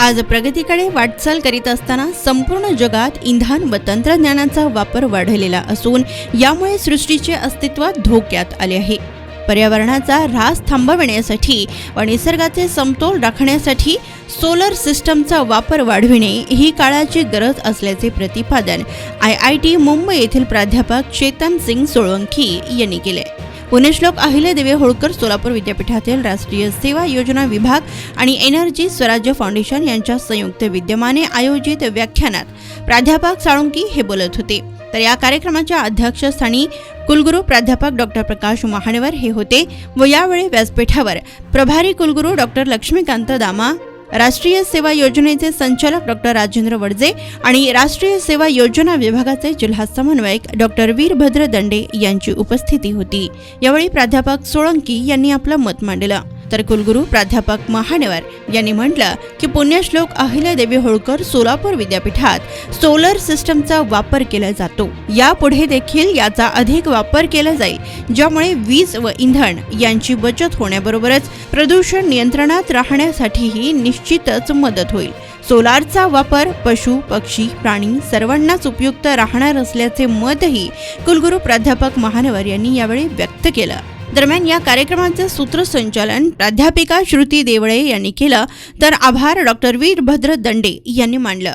आज प्रगतीकडे वाटचाल करीत असताना संपूर्ण जगात इंधन व तंत्रज्ञानाचा वापर वाढलेला असून यामुळे सृष्टीचे अस्तित्व धोक्यात आले आहे. पर्यावरणाचा ऱ्हास थांबविण्यासाठी व निसर्गाचे समतोल राखण्यासाठी सोलर सिस्टमचा वापर वाढविणे ही काळाची गरज असल्याचे प्रतिपादन आय आय टी मुंबई येथील प्राध्यापक चेतन सिंग सोळंकी यांनी केले. पुण्यश्लोक अहिल्यादेवी होळकर सोलापूर विद्यापीठातील राष्ट्रीय सेवा योजना विभाग आणि एनर्जी स्वराज्य फाउंडेशन यांच्या संयुक्त विद्यमाने आयोजित व्याख्यानात प्राध्यापक साळुंकी हे बोलत होते. तर या कार्यक्रमाच्या अध्यक्षस्थानी कुलगुरू प्राध्यापक डॉक्टर प्रकाश महाणेवर हे होते व यावेळी व्यासपीठावर प्रभारी कुलगुरू डॉक्टर लक्ष्मीकांत दामा राष्ट्रीय सेवा योजनेचे संचालक डॉक्टर राजेंद्र वडजे आणि राष्ट्रीय सेवा योजना विभागाचे जिल्हा समन्वयक डॉक्टर वीरभद्र दंडे यांची उपस्थिती होती. यावेळी प्राध्यापक सोळंकी यांनी आपलं मत मांडलं. तर कुलगुरू प्राध्यापक महानेवर यांनी म्हटलं की पुण्यश्लोक अहिल्यादेवी होळकर सोलापूर विद्यापीठात सोलर सिस्टमचा वापर केला जातो. यापुढे देखील याचा अधिक वापर केला जाईल ज्यामुळे वीज व इंधन यांची बचत होण्याबरोबरच प्रदूषण नियंत्रणात राहण्यासाठीही निश्चितच मदत होईल. सोलारचा वापर पशु पक्षी प्राणी सर्वांनाच उपयुक्त राहणार असल्याचे मतही कुलगुरू प्राध्यापक महानवर यांनी यावेळी व्यक्त केलं. दरम्यान या कार्यक्रमाचे सूत्रसंचालन प्राध्यापिका श्रुती देवळे यांनी केलं. तर आभार डॉक्टर वीरभद्र दंडे यांनी मांडलं.